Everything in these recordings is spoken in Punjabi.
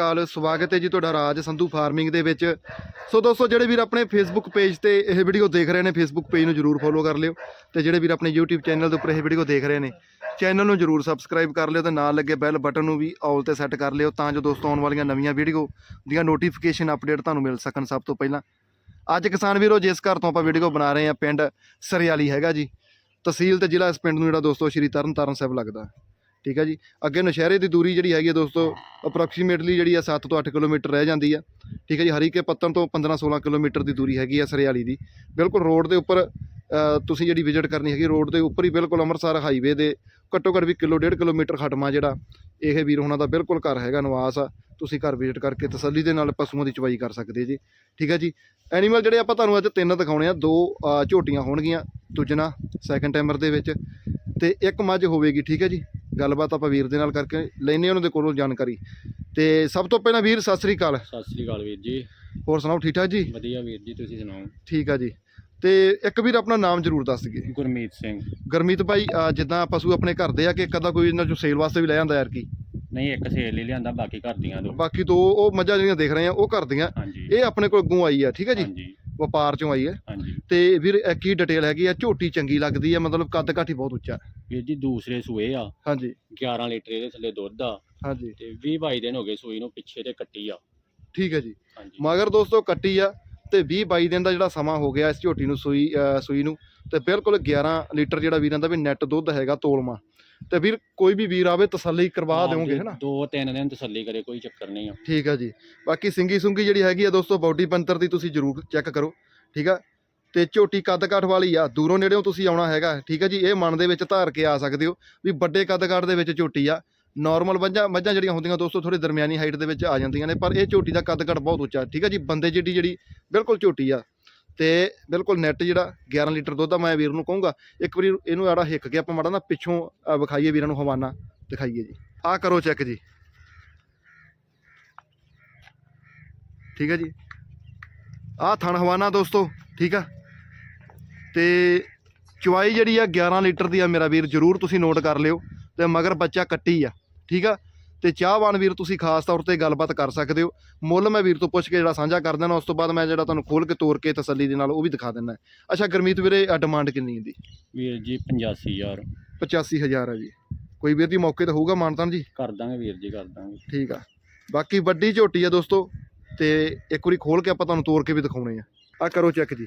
ਅਕਾਲ, ਸਵਾਗਤ ਹੈ ਜੀ ਤੁਹਾਡਾ ਰਾਜ ਸੰਧੂ ਫਾਰਮਿੰਗ ਦੇ ਵਿੱਚ। ਸੋ ਦੋਸਤੋ, ਜਿਹੜੇ ਵੀਰ ਆਪਣੇ ਫੇਸਬੁੱਕ ਪੇਜ ਤੇ ਇਹ ਵੀਡੀਓ ਦੇਖ ਰਹੇ ਨੇ ਫੇਸਬੁੱਕ ਪੇਜ ਨੂੰ ਜਰੂਰ ਫੋਲੋ ਕਰ ਲਿਓ ਤੇ ਜਿਹੜੇ ਵੀਰ ਆਪਣੇ YouTube ਚੈਨਲ ਦੇ ਉੱਪਰ ਇਹ ਵੀਡੀਓ ਦੇਖ ਰਹੇ ਨੇ ਚੈਨਲ ਨੂੰ ਜਰੂਰ ਸਬਸਕ੍ਰਾਈਬ ਕਰ ਲਿਓ ਤੇ ਨਾਲ ਲੱਗੇ ਬੈਲ ਬਟਨ ਨੂੰ ਵੀ ਆਲ ਤੇ ਸੈੱਟ ਕਰ ਲਿਓ ਤਾਂ ਜੋ ਦੋਸਤੋ ਆਉਣ ਵਾਲੀਆਂ ਨਵੀਆਂ ਵੀਡੀਓ ਦੀਆਂ ਨੋਟੀਫਿਕੇਸ਼ਨ ਅਪਡੇਟ ਤੁਹਾਨੂੰ ਮਿਲ ਸਕਣ ਸਭ ਤੋਂ ਪਹਿਲਾਂ। ਅੱਜ ਕਿਸਾਨ ਵੀਰੋ, ਜਿਸ ਘਰ ਤੋਂ ਆਪਾਂ ਵੀਡੀਓ ਬਣਾ ਰਹੇ ਹਾਂ, ਪਿੰਡ ਸਰਿਆਲੀ ਹੈਗਾ ਜੀ। ਤਹਿਸੀਲ ਤੇ ਜ਼ਿਲ੍ਹਾ ਇਸ ਪਿੰਡ ਨੂੰ ਜਿਹੜਾ ਦੋਸਤੋ ਸ਼੍ਰੀ ਤਰਨਤਾਰਨ ਸਾਹਿਬ ਲੱਗਦਾ। ਠੀਕ ਹੈ ਜੀ? ਅੱਗੇ ਨਸ਼ਹਿਰੇ ਦੀ ਦੂਰੀ ਜਿਹੜੀ ਹੈਗੀ ਹੈ ਦੋਸਤੋ ਅਪਰੋਕਸੀਮੇਟਲੀ ਜਿਹੜੀ ਆ 7 ਤੋਂ 8 ਕਿਲੋਮੀਟਰ ਰਹਿ ਜਾਂਦੀ ਆ। ਠੀਕ ਹੈ ਜੀ? ਹਰੀਕੇ ਪੱਤਨ ਤੋਂ 15 16 ਕਿਲੋਮੀਟਰ ਦੀ ਦੂਰੀ ਹੈਗੀ ਹੈ ਸਰਿਆਲੀ ਦੀ। ਬਿਲਕੁਲ ਰੋਡ ਦੇ ਉੱਪਰ ਤੁਸੀਂ ਜਿਹੜੀ ਵਿਜ਼ਿਟ ਕਰਨੀ ਹੈਗੀ, ਰੋਡ ਦੇ ਉੱਪਰ ਹੀ ਬਿਲਕੁਲ ਅੰਮ੍ਰਿਤਸਰ ਹਾਈਵੇ ਦੇ ਘੱਟੋ ਘੱਟ ਵੀ ਕਿਲੋ ਡੇਢ ਕਿਲੋਮੀਟਰ ਖਟਮਾ ਜਿਹੜਾ, ਇਹ ਵੀਰ ਹੋਣਾ ਦਾ ਬਿਲਕੁਲ ਘਰ ਹੈਗਾ, ਨਿਵਾਸ ਆ। ਤੁਸੀਂ ਘਰ ਵਿਜ਼ਿਟ ਕਰਕੇ ਤਸੱਲੀ ਦੇ ਨਾਲ ਪਸ਼ੂਆਂ ਦੀ ਚਵਾਈ ਕਰ ਸਕਦੇ ਜੀ। ਠੀਕ ਹੈ ਜੀ? ਐਨੀਮਲ ਜਿਹੜੇ ਆਪਾਂ ਤੁਹਾਨੂੰ ਅੱਜ ਤਿੰਨ ਦਿਖਾਉਣੇ ਆ, ਦੋ ਝੋਟੀਆਂ ਹੋਣਗੀਆਂ, ਦੂਜਣਾ ਸੈਕੰਡ ਟਾਈਮਰ ਦੇ ਵਿੱਚ। ਤੇ ਇੱਕ ਮੱਝ ਹੋਵੇਗੀ ਠੀਕ ਹੈ ਜੀ? ਗੱਲਬਾਤ ਆਪਾਂ ਵੀਰ ਦੇ ਨਾਲ ਕਰਕੇ ਲੈਨੇ ਉਹਨਾਂ ਦੇ ਕੋਲੋਂ ਜਾਣਕਾਰੀ। ਤੇ ਸਭ ਤੋਂ ਪਹਿਲਾਂ ਵੀਰ ਸਤਿ ਸ੍ਰੀ ਅਕਾਲ। ਸਤਿ ਸ੍ਰੀ ਅਕਾਲ ਵੀਰ ਜੀ। ਹੋਰ ਸੁਣਾਓ ਠੀਕ ਠਾਕ ਜੀ? ਵਧੀਆ ਵੀਰ ਜੀ ਤੁਸੀਂ ਸੁਣਾਓ? ਠੀਕ ਆ ਜੀ। ਤੇ ਇੱਕ ਵੀਰ ਆਪਣਾ ਨਾਮ ਜ਼ਰੂਰ ਦੱਸ ਦਈਏ। ਗੁਰਮੀਤ ਸਿੰਘ। ਗਰਮੀਤ ਭਾਈ ਅਹ ਜਿੱਦਾਂ ਪਸ਼ੂ ਆਪਣੇ ਘਰ ਦੇ ਆ ਕਿ ਕਦਾ ਕੋਈ ਇਹਨਾਂ ਚੋਂ ਸੇਲ ਵਾਸਤੇ ਵੀ ਲੈ ਜਾਂਦਾ ਯਾਰ ਕੀ? ਨਹੀਂ ਇੱਕ ਸੇਲ ਹੀ ਲਿਆਂਦਾ ਬਾਕੀ ਘਰ ਦੀਆਂ ਦੋ। ਬਾਕੀ ਦੋ ਉਹ ਮੱਝਾਂ ਜਿਹੜੀਆਂ ਦੇਖ ਰਹੇ ਆ ਉਹ ਘਰ ਦੀਆਂ ਹਾਂਜੀ। ਇਹ ਆਪਣੇ ਕੋਲ ਅੱਗੋਂ ਆਈ ਆ ਠੀਕ ਹੈ ਜੀ? ਹਾਂਜੀ। ਵਪਾਰ ਚੋਂ ਆਈ ਹੈ। ਹਾਂਜੀ। ਤੇ ਵੀਰ ਇਹ ਕੀ ਡਿਟੇਲ ਹੈਗੀ ਆ? ਝੋਟੀ ਚੰਗੀ ਲੱਗਦੀ ਆ ਮਤਲਬ ਕੱਦ ਕਾਠੀ ਬਹੁਤ ਉੱਚਾ। ਵੀਰ ਜੀ ਦੂਸਰੇ ਸੂਏ ਆ। ਹਾਂਜੀ। 11 ਲੀਟਰ ਇਹਦੇ ਥੱਲੇ ਦੁੱਧ ਆ। ਹਾਂਜੀ। ਤੇ 20 22 ਦਿਨ ਹੋ ਗਏ ਸੂਈ ਨੂੰ ਪਿੱਛੇ ਤੇ ਕੱਟੀ ਆ। ਠੀਕ ਹੈ ਜੀ। ਹਾਂਜੀ। ਮਗਰ ਦੋਸਤੋ ਕੱਟੀ ਆ ਤੇ 20 22 ਦਿਨ ਦਾ ਜਿਹੜਾ ਸਮਾਂ ਹੋ ਗਿਆ ਇਸ ਝੋਟੀ ਨੂੰ ਸੂਈ ਸੂਈ ਨੂੰ ਤੇ ਬਿਲਕੁਲ 11 ਲੀਟਰ ਜਿਹੜਾ ਵੀਰਾਂ ਦਾ ਵੀ ਨੈਟ ਦੁੱਧ ਹੈਗਾ ਤੋਲਮਾ ਤੇ ਵੀਰ ਕੋਈ ਵੀ ਵੀਰ ਆਵੇ ਤਸੱਲੀ ਕਰਵਾ ਦਿਓਗੇ ਹੈਨਾ ਦੋ ਤਿੰਨ ਦਿਨ ਤਸੱਲੀ ਕਰੇ ਕੋਈ ਚੱਕਰ ਨਹੀਂ ਆ। ਠੀਕ ਆ ਜੀ। ਬਾਕੀ ਸਿੰਗੀ ਸੁੰਗੀ ਜਿਹੜੀ ਹੈਗੀ ਆ ਦੋਸਤੋ ਬਾਡੀ ਪੰਤਰ ਦੀ ਤੁਸੀਂ ਜਰੂਰ ਚੈੱਕ ਕਰੋ ਠੀਕ ਆ? ਤੇ ਝੋਟੀ ਕੱਦ ਕਾਠ ਵਾਲੀ ਆ ਦੂਰੋਂ ਨੇੜਿਓਂ ਤੁਸੀਂ ਆਉਣਾ ਹੈਗਾ ਠੀਕ ਆ ਜੀ? ਇਹ ਮਨ ਦੇ ਵਿੱਚ ਧਾਰ ਕੇ ਆ ਸਕਦੇ ਹੋ ਵੀ ਵੱਡੇ ਕੱਦ ਕਾਠ ਦੇ ਵਿੱਚ ਝੋਟੀ ਆ। ਨਾਰਮਲ ਮੱਝਾਂ ਮੱਝਾਂ ਜਿਹੜੀਆਂ ਹੁੰਦੀਆਂ ਦੋਸਤੋ ਥੋੜੀ ਦਰਮਿਆਨੀ ਹਾਈਟ ਦੇ ਵਿੱਚ ਆ ਜਾਂਦੀਆਂ ਨੇ ਪਰ ਇਹ ਝੋਟੀ ਦਾ ਕੱਦ ਕਾਠ ਬਹੁਤ ਉੱਚਾ ਠੀਕ ਆ ਜੀ? ਬੰਦੇ ਜਿੱਡੀ ਜਿਹੜੀ ਬਿਲਕੁਲ ਝੋਟੀ ਆ। ਤੇ ਬਿਲਕੁਲ ਨੈਟ ਜਿਹੜਾ 11 ਲੀਟਰ ਦੁੱਧ ਆ, ਮੈਂ ਵੀਰ ਨੂੰ ਕਹੂੰਗਾ, ਇੱਕ ਵਾਰੀ ਇਹਨੂੰ ਜਿਹੜਾ ਹਿੱਕ ਕੇ ਆਪਾਂ ਮਾੜਾ ਨਾ ਪਿੱਛੋਂ ਵਿਖਾਈਏ ਵੀਰਾਂ ਨੂੰ ਹਵਾਨਾ, ਦਿਖਾਈਏ ਜੀ। ਆਹ ਕਰੋ ਚੈੱਕ ਜੀ। ਠੀਕ ਹੈ ਜੀ। ਆਹ ਥਣ ਹਵਾਨਾ ਦੋਸਤੋ, ਠੀਕ ਆ। ਤੇ ਚਵਾਈ ਜਿਹੜੀ ਆ 11 ਲੀਟਰ ਦੀ ਆ ਮੇਰਾ ਵੀਰ, ਜਰੂਰ ਤੁਸੀਂ ਨੋਟ ਕਰ ਲਿਓ, ਤੇ ਮਗਰ ਬੱਚਾ ਕੱਟੀ ਆ, ਠੀਕ ਆ। ਤੇ ਚਾਹਵਾਨ ਵੀਰ ਤੁਸੀਂ ਖਾਸ ਤੌਰ ਤੇ ਗੱਲਬਾਤ ਕਰ ਸਕਦੇ ਹੋ। ਮੁੱਲ ਮੈਂ ਵੀਰ ਤੋਂ ਪੁੱਛ ਕੇ ਜਿਹੜਾ ਸਾਂਝਾ ਕਰ ਦੇਣਾ ਉਸ ਤੋਂ ਬਾਅਦ ਮੈਂ ਜਿਹੜਾ ਤੁਹਾਨੂੰ ਖੋਲ ਕੇ ਤੋੜ ਕੇ ਤਸੱਲੀ ਦੇ ਨਾਲ ਉਹ ਵੀ ਦਿਖਾ ਦਿੰਦਾ। ਅੱਛਾ ਗਰਮੀਤ ਵੀਰੇ ਡਿਮਾਂਡ ਕਿੰਨੀ ਇਹਦੀ ਵੀਰ ਜੀ 85000 85000 ਹੈ ਜੀ। ਕੋਈ ਵੀਰ ਦੀ ਮੌਕੇ ਤੇ ਹੋਊਗਾ ਮਾਨਤਾਨ ਜੀ? ਕਰ ਦਾਂਗੇ ਵੀਰ ਜੀ ਕਰ ਦਾਂਗੇ। ਠੀਕ ਆ। ਬਾਕੀ ਵੱਡੀ ਝੋਟੀ ਆ ਦੋਸਤੋ ਤੇ ਇੱਕ ਵਾਰੀ ਖੋਲ ਕੇ ਆਪਾਂ ਤੁਹਾਨੂੰ ਤੋੜ ਕੇ ਵੀ ਦਿਖਾਉਣੇ ਆ। ਆ ਕਰੋ ਚੈੱਕ ਜੀ।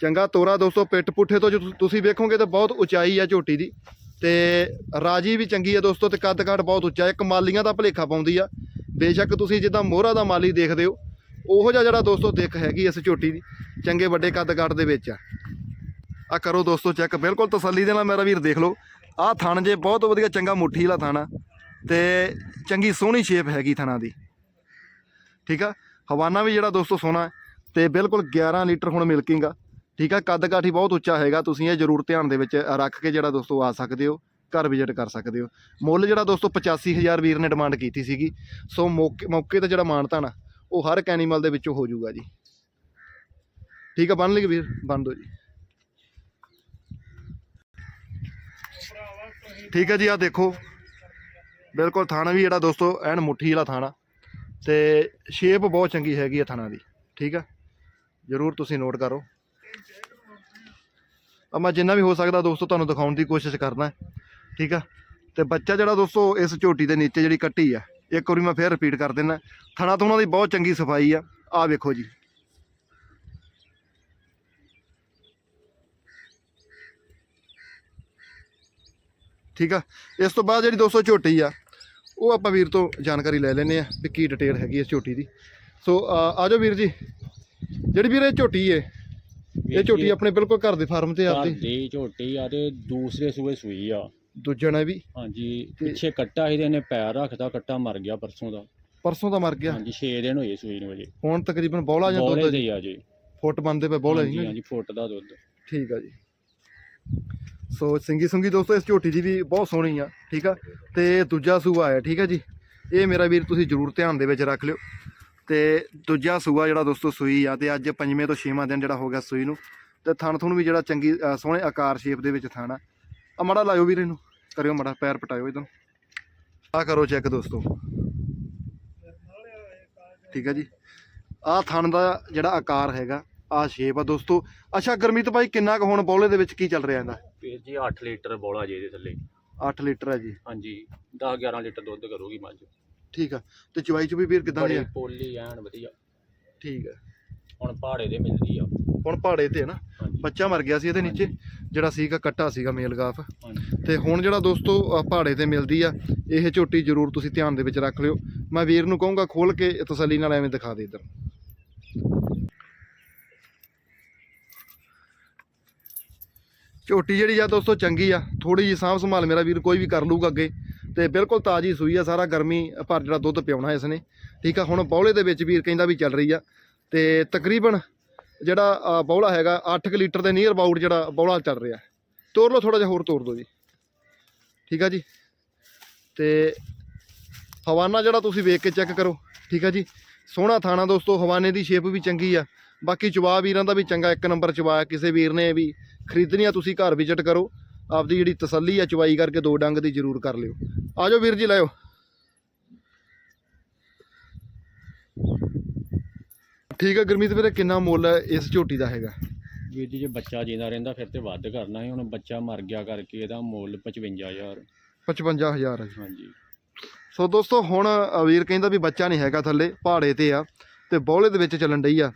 ਚੰਗਾ ਤੋਰਾ ਦੋਸਤੋ ਪਿੱਠ ਪੁੱਠੇ ਤੋਂ ਜੇ ਤੁਸੀਂ ਵੇਖੋਗੇ ਤਾਂ ਬਹੁਤ ਉਚਾਈ ਆ ਝੋਟੀ ਦੀ। ਤੇ ਰਾਜੀ ਵੀ ਚੰਗੀ ਆ ਦੋਸਤੋ ਤੇ ਕੱਦ ਕਾਠ ਬਹੁਤ ਉੱਚਾ ਇੱਕ ਮਾਲੀਆਂ ਦਾ ਭਲੇਖਾ ਪਾਉਂਦੀ ਆ। ਬੇਸ਼ੱਕ ਤੁਸੀਂ ਜਿੱਦਾਂ ਮੋਹਰਾ ਦਾ ਮਾਲੀ ਦੇਖਦੇ ਹੋ, ਉਹੋ ਜਿਹਾ ਜਿਹੜਾ ਦੋਸਤੋ ਦਿੱਖ ਹੈਗੀ ਇਸ ਝੋਟੀ ਦੀ, ਚੰਗੇ ਵੱਡੇ ਕੱਦ ਕਾਠ ਦੇ ਵਿੱਚ ਆ। ਆ ਕਰੋ ਦੋਸਤੋ ਚੈੱਕ, ਬਿਲਕੁਲ ਤਸੱਲੀ ਦੇ ਨਾਲ ਮੇਰਾ ਵੀਰ ਦੇਖ ਲਓ। ਆਹ ਥਣ ਜੇ ਬਹੁਤ ਵਧੀਆ ਚੰਗਾ ਮੁੱਠੀ ਵਾਲਾ ਥਾਣਾ ਆ ਤੇ ਚੰਗੀ ਸੋਹਣੀ ਸ਼ੇਪ ਹੈਗੀ ਥਣਾ ਦੀ। ਠੀਕ ਆ? ਹਵਾਨਾ ਵੀ ਜਿਹੜਾ ਦੋਸਤੋ ਸੋਹਣਾ ਹੈ ਤੇ ਬਿਲਕੁਲ 11 ਲੀਟਰ ਹੁਣ ਮਿਲਕਿੰਗ ਆ। ਠੀਕ ਆ, ਕੱਦ ਕਾਠੀ ਬਹੁਤ ਉੱਚਾ ਹੈਗਾ, ਤੁਸੀਂ ਇਹ ਜ਼ਰੂਰ ਧਿਆਨ ਦੇ ਵਿੱਚ ਰੱਖ ਕੇ ਜਿਹੜਾ ਦੋਸਤੋ ਆ ਸਕਦੇ ਹੋ, ਘਰ ਵਿਜ਼ਿਟ ਕਰ ਸਕਦੇ ਹੋ। ਮੁੱਲ ਜਿਹੜਾ ਦੋਸਤੋ 85000 ਵੀਰ ਨੇ ਡਿਮਾਂਡ ਕੀਤੀ ਸੀਗੀ, ਸੋ ਮੌਕੇ ਮੌਕੇ ਤੇ ਜਿਹੜਾ ਮਾਨਤਾ ਨਾ, ਉਹ ਹਰ ਇੱਕ ਐਨੀਮਲ ਦੇ ਵਿੱਚੋਂ ਹੋ ਜਾਊਗਾ ਜੀ। ਠੀਕ ਆ, ਬੰਨ ਲਈ ਵੀਰ, ਬੰਨ ਦਿਓ ਜੀ। ਠੀਕ ਹੈ ਜੀ, ਆ ਦੇਖੋ, ਬਿਲਕੁਲ ਥਾਣਾ ਵੀ ਜਿਹੜਾ ਦੋਸਤੋ ਐਨ ਮੁੱਠੀ ਵਾਲਾ ਥਾਣਾ, ਤੇ ਸ਼ੇਪ ਬਹੁਤ ਚੰਗੀ ਹੈਗੀ ਆ ਥਾਣਾ ਦੀ, ਠੀਕ ਆ। ਜਰੂਰ ਤੁਸੀਂ ਨੋਟ ਕਰੋ। ਆ ਮੈਂ ਜਿੰਨਾ ਵੀ ਹੋ ਸਕਦਾ ਦੋਸਤੋ ਤੁਹਾਨੂੰ ਦਿਖਾਉਣ ਦੀ ਕੋਸ਼ਿਸ਼ ਕਰਨਾ ਠੀਕ ਆ? ਤੇ ਬੱਚਾ ਜਿਹੜਾ ਦੋਸਤੋ ਇਸ ਝੋਟੀ ਦੇ ਨੀਚੇ ਜਿਹੜੀ ਕੱਟੀ ਆ ਇੱਕ ਵਾਰੀ ਮੈਂ ਫੇਰ ਰਿਪੀਟ ਕਰ ਦਿੰਦਾ ਥਣਾ ਤੋਂ ਉਹਨਾਂ ਦੀ ਬਹੁਤ ਚੰਗੀ ਸਫ਼ਾਈ ਆ। ਆ ਵੇਖੋ ਜੀ। ਠੀਕ ਆ? ਇਸ ਤੋਂ ਬਾਅਦ ਜਿਹੜੀ ਦੋਸਤੋ ਝੋਟੀ ਆ ਉਹ ਆਪਾਂ ਵੀਰ ਤੋਂ ਜਾਣਕਾਰੀ ਲੈ ਲੈਨੇ ਆ ਵੀ ਕੀ ਡਿਟੇਲ ਹੈਗੀ ਇਸ ਝੋਟੀ ਦੀ। ਸੋ ਅ, ਆ ਜਾਓ ਵੀਰ ਜੀ। ਜਿਹੜੀ ਵੀਰ ਇਹ ਝੋਟੀ ਏ ਇਹ ਝੋਟੀ ਆਪਣੇ ਬਿਲਕੁਲ ਘਰ ਦੇ ਫਾਰਮ ਤੇ ਘਰ ਆਪਦੀ। ਦੀ ਝੋਟੀ ਆ ਤੇ ਦੂਸਰੇ ਸੂਏ ਸੂਈ ਆ। ਦੂਜਣਾ ਵੀ। ਹਾਂਜੀ ਤੇ- ਪਿੱਛੇ ਕੱਟਾ ਸੀ ਤੇ ਇਹਨੇ ਪੈਰ ਰੱਖਦਾ ਕੱਟਾ ਮਰ ਗਿਆ ਪਰਸੋਂ ਦਾ। ਪਰਸੋਂ ਦਾ ਮਰ ਗਿਆ। ਹਾਂਜੀ 6 ਦਿਨ ਹੋਏ ਸੂਈ ਨੂੰ ਅਜੇ ਹੁਣ ਤਕਰੀਬਨ ਬੌਲਾ ਜਾਂ ਬੋਲੇ ਦੁੱਧ ਦੇ ਆ ਜੀ। ਫੁੱਟ ਬੰਦੇ ਪਏ ਬੌਲਾ ਹਾਂਜੀ ਜੀ। ਹਾਂਜੀ ਫੁੱਟ ਦਾ ਦੁੱਧ। ਠੀਕ ਆ ਜੀ। ਸੋ ਸਿੰਗੀ ਸੁੰਗੀ ਦੋਸਤੋ ਇਸ ਝੋਟੀ ਦੀ ਵੀ ਬਹੁਤ ਸੋਹਣੀ ਆ ਠੀਕ ਆ? ਤੇ ਦੂਜਾ ਸੂਆ ਹੈ ਠੀਕ ਆ ਜੀ? ਇਹ ਮੇਰਾ ਵੀਰ ਤੁਸੀਂ ਜਰੂਰ ਧਿਆਨ ਦੇ ਵਿੱਚ ਰੱਖ ਲਿਓ। ਤੇ ਦੂਜਾ ਸੂਆ ਜਿਹੜਾ ਦੋਸਤੋ ਸੂਈ ਆ ਤੇ ਅੱਜ ਪੰਜਵੇਂ ਤੋਂ ਛੇਵਾਂ ਦਿਨ ਜਿਹੜਾ ਹੋ ਗਿਆ ਸੂਈ ਨੂੰ। ਤੇ ਥਣ ਥੁਣ ਵੀ ਜਿਹੜਾ ਚੰਗੀ ਸੋਹਣੇ ਆਕਾਰ ਸ਼ੇਪ ਦੇ ਵਿੱਚ ਥਣ ਆ। ਆ ਮੜਾ ਲਾਇਓ ਵੀਰ ਇਹਨੂੰ ਕਰਿਓ ਮੜਾ ਪੈਰ ਪਟਾਇਓ ਇਦੋਂ ਆ ਕਰੋ ਚੈੱਕ ਦੋਸਤੋ। ਠੀਕ ਹੈ ਜੀ। ਆ ਥਣ ਦਾ ਜਿਹੜਾ ਆਕਾਰ ਹੈਗਾ ਆ ਸ਼ੇਪ ਆ ਦੋਸਤੋ। ਅੱਛਾ ਗੁਰਮੀਤ ਭਾਈ ਕਿੰਨਾ ਕੁ ਹੁਣ ਬੌਲੇ ਦੇ ਵਿੱਚ ਕੀ ਚੱਲ ਰਿਹਾ ਇਹਦਾ? ਵੀਰ ਜੀ 8 ਲੀਟਰ ਬੋਲਾ ਜੇ ਇਹਦੇ ਥੱਲੇ। 8 ਲੀਟਰ ਹੈ ਜੀ। ਹਾਂਜੀ 10 11 ਲੀਟਰ ਦੁੱਧ ਕਰੂਗੀ ਮੱਝ। ਠੀਕ ਆ? ਤੇ ਚਵਾਈ ਚ ਵੀ ਵੀਰ ਕਿਦਾਂ ਦੀ ਬੜੀ ਆ? ਪੋਲੀ ਐਨ ਵਧੀਆ। ਠੀਕ ਆ। ਹੁਣ ਪਹਾੜੇ ਦੇ ਮਿਲਦੀ ਆ। ਹੁਣ ਪਹਾੜੇ ਤੇ ਹੈ ਨਾ ਹਾਂਜੀ। ਬੱਚਾ ਮਰ ਗਿਆ ਸੀ ਇਹਦੇ ਨੀਚੇ ਜਿਹੜਾ ਸੀਗਾ ਕੱਟਾ ਸੀਗਾ ਮੇਲ ਗਾਫ। ਹਾਂਜੀ। ਤੇ ਹੁਣ ਜਿਹੜਾ ਦੋਸਤੋ ਅ, ਪਹਾੜੇ ਤੇ ਮਿਲਦੀ ਆ ਇਹ ਝੋਟੀ ਜ਼ਰੂਰ ਤੁਸੀਂ ਧਿਆਨ ਦੇ ਵਿੱਚ ਰੱਖ ਲਿਓ। ਮੈਂ ਵੀਰ ਨੂੰ ਕਹੂੰਗਾ ਖੋਲ ਕੇ ਤਸੱਲੀ ਨਾਲ ਐਵੇਂ ਦਿਖਾ ਦੇ ਇੱਧਰ। ਝੋਟੀ ਜਿਹੜੀ ਆ ਦੋਸਤੋ ਚੰਗੀ ਆ। ਥੋੜੀ ਜੀ ਸਾਂਭ ਸੰਭਾਲ ਮੇਰਾ ਵੀਰ ਕੋਈ ਵੀ ਕਰ ਲੂਗਾ ਅੱਗੇ। ਤੇ ਬਿਲਕੁਲ ਤਾਜੀ ਸੂਈ ਆ ਸਾਰਾ ਗਰਮੀ ਭਰ ਜਿਹੜਾ ਦੁੱਧ ਪਿਆਉਣਾ ਇਸ ਨੇ। ਠੀਕ ਆ ਹੁਣ ਬੌਲੇ ਦੇ ਵਿੱਚ ਵੀਰ ਕਹਿੰਦਾ ਵੀ ਚੱਲ ਰਹੀ ਆ। ਤੇ ਤਕਰੀਬਨ ਜਿਹੜਾ ਬੌਲਾ ਹੈਗਾ 8 ਲੀਟਰ ਦੇ ਨੀਅਰ ਅਬਾਊਟ ਜਿਹੜਾ ਬੌਲਾ ਚੱਲ ਰਿਹਾ। ਤੋਰ ਲਓ ਥੋੜਾ ਜਿਹਾ ਹੋਰ ਤੋਰ ਦਿਓ ਜੀ। ਠੀਕ ਆ ਜੀ? ਤੇ ਹਵਾਨਾ ਜਿਹੜਾ ਤੁਸੀਂ ਵੇਖ ਕੇ ਚੈੱਕ ਕਰੋ। ਠੀਕ ਆ ਜੀ? ਸੋਹਣਾ ਥਾਣਾ ਦੋਸਤੋ ਹਵਾਨੇ ਦੀ ਸ਼ੇਪ ਵੀ ਚੰਗੀ ਆ। ਬਾਕੀ ਚਵਾ ਵੀਰਾਂ ਦਾ ਵੀ ਚੰਗਾ ਇੱਕ ਨੰਬਰ ਚਵਾ ਕਿਸੇ ਵੀਰ ਨੇ ਵੀ ਖਰੀਦਣੀ ਆ ਤੁਸੀਂ ਘਰ ਵਿਜ਼ਿਟ ਕਰੋ। ਆਪਦੀ ਜਿਹੜੀ ਤਸੱਲੀ ਆ ਚਵਾਈ ਕਰਕੇ ਦੋ ਡੰਗ ਦੀ ਜ਼ਰੂਰ ਕਰ ਲਿਓ। ਆਜੋ ਵੀਰ ਜੀ ਲਾਇਓ। ਠੀਕ ਆ ਗੁਰਮੀਤ ਵੀਰੇ ਕਿੰਨਾ ਮੁੱਲ ਹੈ ਇਸ ਝੋਟੀ ਦਾ ਹੈਗਾ? ਵੀਰ ਜੀ ਜੇ ਬੱਚਾ ਜਿੰਦਾ ਰਹਿੰਦਾ ਫਿਰ ਤੇ ਵੱਧ ਕਰਨਾ ਸੀ। ਹੁਣ ਬੱਚਾ ਮਰ ਗਿਆ ਕਰਕੇ ਇਹਦਾ ਮੁੱਲ 55000 55000 ਹੈ ਹਾਂਜੀ। ਸੋ ਦੋਸਤੋ ਹੁਣ ਵੀਰ ਕਹਿੰਦਾ ਵੀ ਬੱਚਾ ਨਹੀਂ ਹੈਗਾ ਥੱਲੇ ਪਹਾੜੇ ਤੇ ਆ ਤੇ ਬੌਲੇ ਦੇ ਵਿੱਚ ਚੱਲਣ ਡਈ ਆ।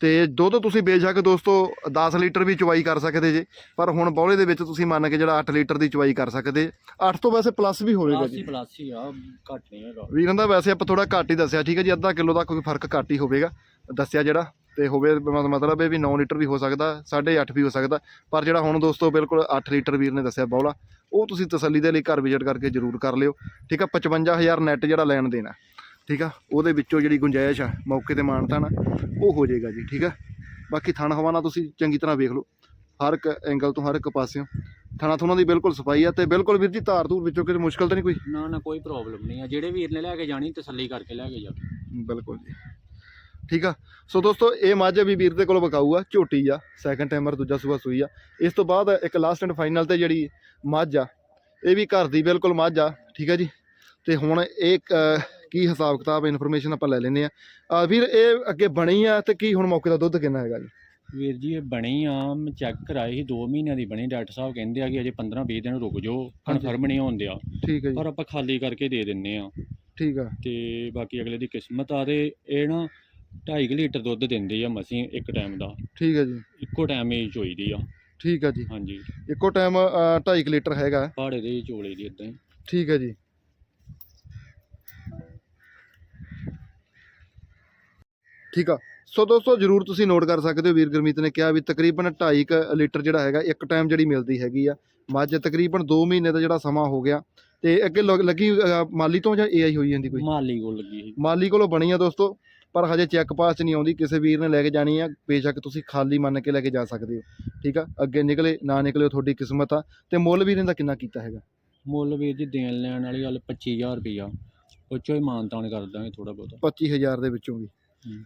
ਤੇ ਦੁੱਧ ਤੁਸੀਂ ਬੇਸ਼ੱਕ ਦੋਸਤੋ 10 ਲੀਟਰ ਵੀ ਚਵਾਈ ਕਰ ਸਕਦੇ ਜੇ ਪਰ ਹੁਣ ਬੌਲੇ ਦੇ ਵਿੱਚ ਤੁਸੀਂ ਮੰਨ ਕੇ ਜਿਹੜਾ 8 ਲੀਟਰ ਦੀ ਚਵਾਈ ਕਰ ਸਕਦੇ। 8 ਤੋਂ ਵੈਸੇ ਪਲੱਸ ਵੀ ਹੋਵੇਗਾ ਜੀ। ਪਲਾਸੀ ਪਲਾਸੀ ਆ ਘੱਟ ਨਹੀਂ ਹੈਗਾ। ਵੀਰਾਂ ਦਾ ਵੈਸੇ ਆਪਾਂ ਥੋੜਾ ਘੱਟ ਹੀ ਦੱਸਿਆ ਠੀਕ ਹੈ ਜੀ ਅੱਧਾ ਕਿਲੋ ਦਾ ਕੋਈ ਫ਼ਰਕ ਘੱਟ ਹੀ ਹੋਵੇਗਾ ਦੱਸਿਆ ਜਿਹੜਾ। ਤੇ ਹੋਵੇ ਮਤਲਬ ਇਹ ਵੀ 9 ਲੀਟਰ ਵੀ ਹੋ ਸਕਦਾ 8.5 ਵੀ ਹੋ ਸਕਦਾ ਪਰ ਜਿਹੜਾ ਹੁਣ ਦੋਸਤੋ ਬਿਲਕੁਲ 8 ਲੀਟਰ ਵੀਰ ਨੇ ਦੱਸਿਆ ਬੌਲਾ ਉਹ ਤੁਸੀਂ ਤਸੱਲੀ ਦੇ ਲਈ ਘਰ ਵਿਜ਼ਿਟ ਕਰਕੇ ਜ਼ਰੂਰ ਕਰ ਲਿਓ। ਠੀਕ ਆ 55000 ਨੈਟ ਜਿਹੜਾ ਲੈਣ ਦੇਣਾ। ਠੀਕ ਆ? ਉਹਦੇ ਵਿੱਚੋਂ ਜਿਹੜੀ ਗੁੰਜਾਇਸ਼ ਆ ਮੌਕੇ ਤੇ ਮਾਨਤਾ ਨਾ ਉਹ ਹੋ ਜਾਏਗਾ ਜੀ ਠੀਕ ਆ? ਬਾਕੀ ਥਣ ਹਵਾਨਾ ਤੁਸੀਂ ਚੰਗੀ ਤਰ੍ਹਾਂ ਵੇਖ ਲਓ। ਹਰ ਇੱਕ ਐਂਗਲ ਤੋਂ ਹਰ ਇੱਕ ਪਾਸਿਓਂ। ਥਣਾ ਥੁਣਾ ਦੀ ਬਿਲਕੁਲ ਸਫ਼ਾਈ ਆ ਤੇ ਬਿਲਕੁਲ ਵੀਰ ਜੀ ਧਾਰ ਧੂਰ ਵਿੱਚੋਂ ਕਿਤੇ ਮੁਸ਼ਕਲ ਤਾਂ ਨਹੀਂ ਕੋਈ? ਨਾ ਨਾ ਕੋਈ ਪ੍ਰੋਬਲਮ ਨਹੀਂ ਆ। ਜਿਹੜੇ ਵੀਰ ਨੇ ਲੈ ਕੇ ਜਾਣੀ ਤਸੱਲੀ ਕਰਕੇ ਲੈ ਕੇ ਜਾ। ਬਿਲਕੁਲ ਜੀ। ਠੀਕ ਆ? ਸੋ ਦੋਸਤੋ ਇਹ ਮੱਝ ਵੀ ਵੀਰ ਦੇ ਕੋਲ ਵਿਕਾਊ ਆ ਝੋਟੀ ਆ ਸੈਕੰਡ ਟਾਈਮਰ ਦੂਜਾ ਸੂਆ ਸੂਈ ਆ। ਇਸ ਤੋਂ ਬਾਅਦ ਇੱਕ ਲਾਸਟ ਐਂਡ ਫਾਈਨਲ ਤੇ ਜਿਹੜੀ ਮੱਝ ਆ ਇਹ ਵੀ ਘਰ ਦੀ ਬਿਲਕੁਲ ਮੱਝ ਆ ਠੀਕ ਆ ਜੀ? ਤੇ ਹੁਣ ਇਹ ਕੀ ਹਿਸਾਬ ਕਿਤਾਬ ਇਨਫੋਰਮੇਸ਼ਨ ਆਪਾਂ ਲੈ ਲੈਨੇ ਆ ਵੀਰ ਇਹ ਅੱਗੇ ਬਣੀ ਆ ਤੇ ਕੀ ਹੁਣ ਮੌਕੇ ਦਾ ਦੁੱਧ ਕਿੰਨਾ ਹੈਗਾ ਜੀ? ਵੀਰ ਜੀ ਇਹ ਬਣੀ ਆ ਮੈਂ ਚੈੱਕ ਕਰਾਈ ਸੀ 2 ਮਹੀਨਿਆਂ ਦੀ ਬਣੀ ਡਾਕਟਰ ਸਾਹਿਬ ਕਹਿੰਦੇ ਆ ਕਿ ਅਜੇ 15 20 ਦਿਨ ਰੁਕ ਜਾਓ ਕਨਫਰਮ ਨਹੀਂ ਹੋਣ ਦਿਆ। ਠੀਕ ਹੈ ਜੀ। ਪਰ ਆਪਾਂ ਖਾਲੀ ਕਰਕੇ ਦੇ ਦਿੰਨੇ ਆ ਠੀਕ ਆ। ਤੇ ਬਾਕੀ ਅਗਲੇ ਦੀ ਕਿਸਮਤ ਆ ਤੇ ਇਹ ਨਾ 2.5 ਲੀਟਰ ਦੁੱਧ ਦਿੰਦੇ ਆ ਮਸੀਂ ਇੱਕ ਟਾਈਮ ਦਾ। ਠੀਕ ਹੈ ਜੀ। ਇੱਕੋ ਟਾਈਮ ਹੀ ਚੋਈਦੀ ਆ। ਠੀਕ ਆ ਜੀ। ਹਾਂਜੀ। ਇੱਕੋ ਟਾਈਮ 2.5 ਲੀਟਰ ਹੈਗਾ। ਪਹਾੜੇ ਦੇ ਚੋਲੇ ਦੀ ਇਦਾਂ ਹੀ। ਠੀਕ ਹੈ ਜੀ। ਠੀਕ ਆ। ਸੋ ਦੋਸਤੋ ਜਰੂਰ ਤੁਸੀਂ ਨੋਟ ਕਰ ਸਕਦੇ ਹੋ ਵੀਰ ਗੁਰਮੀਤ ਨੇ ਕਿਹਾ ਵੀ ਤਕਰੀਬਨ 2.5 ਲੀਟਰ ਜਿਹੜਾ ਹੈਗਾ ਇੱਕ ਟਾਈਮ ਜਿਹੜੀ ਮਿਲਦੀ ਹੈਗੀ ਆ। ਮੱਝ ਤਕਰੀਬਨ 2 ਮਹੀਨੇ ਦਾ ਜਿਹੜਾ ਸਮਾਂ ਹੋ ਗਿਆ। ਤੇ ਅੱਗੇ ਲੱਗ- ਮਾਲੀ ਤੋਂ ਜਾਂ ਏਆਈ ਹੋਈ ਜਾਂਦੀ ਕੋਈ? ਮਾਲੀ ਕੋਲ ਲੱਗੀ ਸੀ ਮਾਲੀ ਕੋਲੋਂ ਬਣੀ ਆ ਦੋਸਤੋ ਪਰ ਹਜੇ ਚੈੱਕ ਪਾਸ ਨਹੀਂ ਆਉਂਦੀ। ਕਿਸੇ ਵੀਰ ਨੇ ਲੈ ਕੇ ਜਾਣੀ ਆ ਬੇਸ਼ੱਕ ਤੁਸੀਂ ਖਾਲੀ ਮੰਨ ਕੇ ਲੈ ਕੇ ਜਾ ਸਕਦੇ ਹੋ। ਠੀਕ ਆ ਅੱਗੇ ਨਿਕਲੇ ਨਾ ਨਿਕਲੇ ਤੁਹਾਡੀ ਕਿਸਮਤ ਆ। ਤੇ ਮੁੱਲ ਵੀਰ ਇਹਦਾ ਕਿੰਨਾ ਕੀਤਾ ਹੈਗਾ? ਮੁੱਲ ਵੀਰ ਜੀ ਦੇਣ ਲੈਣ ਵਾਲੀ ਗੱਲ 25000 ਰੁਪਈਆ। ਉਹ ਚੋਂ ਹੀ ਮਾਨਤਾਨ ਕਰ ਦਾਂਗੇ ਥੋੜਾ ਬਹੁਤਾ। 25000 ਦੇ ਵਿੱਚੋਂ ਵੀ। ਹੂੰ।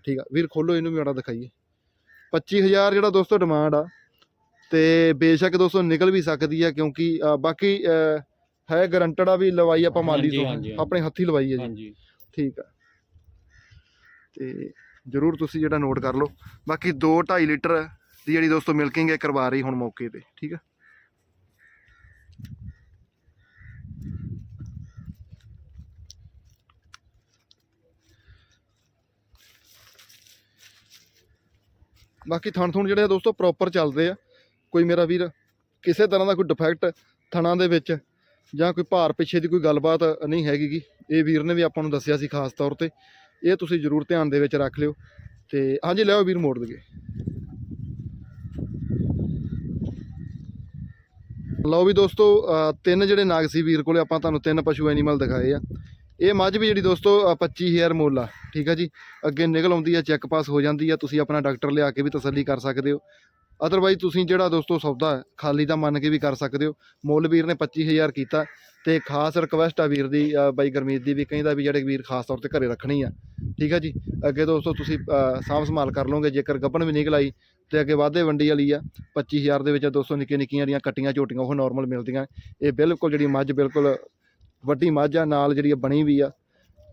ਠੀਕ ਆ ਵੀਰ ਖੋਲੋ ਇਹਨੂੰ ਵੀ ਮਾੜਾ ਦਿਖਾਈਏ। 25000 ਜਿਹੜਾ ਦੋਸਤੋ ਡਿਮਾਂਡ ਆ ਤੇ ਬੇਸ਼ੱਕ ਦੋਸਤੋ ਨਿਕਲ ਵੀ ਸਕਦੀ ਆ ਕਿਉਂਕਿ ਬਾਕੀ ਹੈ ਗਰੰਟਡ ਆ ਵੀ ਲਵਾਈ ਆਪਾਂ ਮਾਲੀ ਤੋਂ। ਆਪਣੇ ਹੱਥੀ ਲਵਾਈ ਹੈ ਜੀ। ਠੀਕ ਆ। ਤੇ ਜਰੂਰ ਤੁਸੀਂ ਜਿਹੜਾ ਨੋਟ ਕਰ ਲਓ। ਬਾਕੀ 2 2.5 ਲੀਟਰ ਦੀ ਜਿਹੜੀ ਦੋਸਤੋ ਮਿਲਕਿੰਗ ਹੈ ਕਰਵਾ ਰਹੀ ਹੁਣ ਮੌਕੇ ਤੇ। ਠੀਕ ਆ? ਬਾਕੀ ਥਣ ਥੁਣ ਜਿਹੜੇ ਆ ਦੋਸਤੋ ਪ੍ਰੋਪਰ ਚੱਲਦੇ ਆ। ਕੋਈ ਮੇਰਾ ਵੀਰ ਕਿਸੇ ਤਰ੍ਹਾਂ ਦਾ ਕੋਈ ਡਿਫੈਕਟ ਥਣਾਂ ਦੇ ਵਿੱਚ ਜਾਂ ਕੋਈ ਭਾਰ ਪਿੱਛੇ ਦੀ ਕੋਈ ਗੱਲਬਾਤ ਨਹੀਂ ਹੈਗੀ ਗੀ, ਇਹ ਵੀਰ ਨੇ ਵੀ ਆਪਾਂ ਨੂੰ ਦੱਸਿਆ ਸੀ ਖਾਸ ਤੌਰ ਤੇ। ਇਹ ਤੁਸੀਂ ਜ਼ਰੂਰ ਧਿਆਨ ਦੇ ਵਿੱਚ ਰੱਖ ਲਿਓ ਤੇ ਹਾਂਜੀ, ਲਿਆਓ ਵੀਰ, ਮੋੜ ਦਈਏ। ਲਓ ਵੀ ਦੋਸਤੋ ਤਿੰਨ ਜਿਹੜੇ ਨਾਗ ਸੀ ਵੀਰ ਕੋਲੇ ਆਪਾਂ ਤੁਹਾਨੂੰ ਤਿੰਨ ਪਸ਼ੂ ਐਨੀਮਲ ਦਿਖਾਏ ਆ। ਇਹ ਮੱਝ ਵੀ ਜਿਹੜੀ ਦੋਸਤੋ, ਅਹ 25000 ਮੁੱਲ ਆ, ਠੀਕ ਆ ਜੀ? ਅੱਗੇ ਨਿਕਲ ਆਉਂਦੀ ਆ, ਚੈੱਕ ਪਾਸ ਹੋ ਜਾਂਦੀ ਆ, ਤੁਸੀਂ ਆਪਣਾ ਡਾਕਟਰ ਲਿਆ ਕੇ ਵੀ ਤਸੱਲੀ ਕਰ ਸਕਦੇ ਹੋ। ਅਦਰਵਾਈਜ਼ ਤੁਸੀਂ ਜਿਹੜਾ ਦੋਸਤੋ ਸੌਦਾ ਖਾਲੀ ਦਾ ਮੰਨ ਕੇ ਵੀ ਕਰ ਸਕਦੇ ਹੋ। ਮੁੱਲ ਵੀਰ ਨੇ 25000 ਕੀਤਾ ਤੇ ਖਾਸ ਰਿਕਵੈਸਟ ਆ ਵੀਰ ਦੀ ਬਾਈ ਗਰਮੀਤ ਦੀ ਵੀ, ਕਹਿੰਦਾ ਵੀ ਜਿਹੜੇ ਵੀਰ ਖਾਸ ਤੌਰ ਤੇ ਘਰੇ ਰੱਖਣੀ ਆ, ਠੀਕ ਆ ਜੀ? ਅੱਗੇ ਦੋਸਤੋ ਤੁਸੀਂ ਸਾਂਭ ਸੰਭਾਲ ਕਰ ਲਓਗੇ, ਜੇਕਰ ਗੱਬਣ ਵੀ ਨਿਕਲ ਆਈ ਤੇ ਅੱਗੇ ਵਾਧੇ ਵੰਡੀ ਵਾਲੀ ਆ 25000 ਦੇ ਵਿੱਚ ਦੋਸਤੋ ਨਿੱਕੀਆਂ ਨਿੱਕੀਆਂ ਜਿਹੜੀਆਂ ਕੱਟੀਆਂ ਝੋਟੀਆਂ ਉਹ ਨਾਰਮਲ ਮਿਲਦੀਆਂ। ਇਹ ਬਿਲਕੁਲ ਜਿਹੜੀ ਮੱਝ, ਬਿਲਕੁਲ ਵੱਡੀ ਮੱਝ ਨਾਲ ਜਿਹੜੀ ਬਣੀ ਵੀ ਆ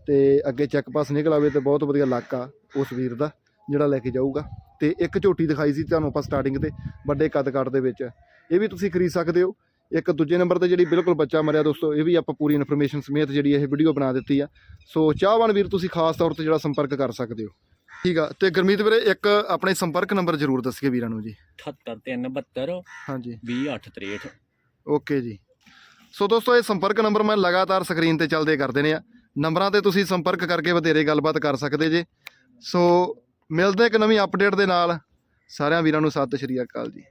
ਤੇ ਅੱਗੇ ਚੈੱਕ ਪਾਸ ਨਿਕਲ ਆਵੇ ਤੇ ਬਹੁਤ ਵਧੀਆ ਲੱਕ ਆ ਉਸ ਵੀਰ ਦਾ ਜਿਹੜਾ ਲੈ ਕੇ ਜਾਊਗਾ। ਤੇ ਇੱਕ ਝੋਟੀ ਦਿਖਾਈ ਸੀ ਤੁਹਾਨੂੰ ਆਪਾਂ ਸਟਾਰਟਿੰਗ ਤੇ ਵੱਡੇ ਕੱਦ ਕੱਟ ਦੇ ਵਿੱਚ। ਇਹ ਵੀ ਤੁਸੀਂ ਖਰੀਦ ਸਕਦੇ ਹੋ। ਇੱਕ ਦੂਜੇ ਨੰਬਰ ਤੇ ਜਿਹੜੀ ਬਿਲਕੁਲ ਬੱਚਾ ਮਰਿਆ ਦੋਸਤੋ ਇਹ ਵੀ ਆਪਾਂ ਪੂਰੀ ਇਨਫੋਰਮੇਸ਼ਨ ਸਮੇਤ ਜਿਹੜੀ ਇਹ ਵੀਡੀਓ ਬਣਾ ਦਿੱਤੀ ਆ। ਸੋ ਚਾਹਵਾਨ ਵੀਰ ਤੁਸੀਂ ਖਾਸ ਤੌਰ ਤੇ ਜਿਹੜਾ ਸੰਪਰਕ ਕਰ ਸਕਦੇ ਹੋ। ਠੀਕ ਆ ਤੇ ਗੁਰਮੀਤ ਵੀਰੇ ਇੱਕ ਆਪਣੇ ਸੰਪਰਕ ਨੰਬਰ ਜ਼ਰੂਰ ਦੱਸਿਓ ਵੀਰਾਂ ਨੂੰ ਜੀ। 78372 ਹਾਂਜੀ। 20863 ਓਕੇ ਜੀ। ਸੋ ਦੋਸਤੋ, ਇਹ ਸੰਪਰਕ ਨੰਬਰ ਮੈਂ ਲਗਾਤਾਰ ਸਕਰੀਨ ਤੇ ਚੱਲਦੇ ਕਰਦੇ ਨੇ ਆ। ਨੰਬਰਾਂ ਤੇ ਤੁਸੀਂ ਸੰਪਰਕ ਕਰਕੇ ਵਧੇਰੇ ਗੱਲਬਾਤ ਕਰ ਸਕਦੇ ਜੇ। ਸੋ, ਮਿਲਦੇ ਇੱਕ ਨਵੀਂ ਅਪਡੇਟ ਦੇ ਨਾਲ। ਸਾਰਿਆਂ ਵੀਰਾਂ ਨੂੰ ਸਤਿ ਸ਼੍ਰੀ ਅਕਾਲ ਜੀ।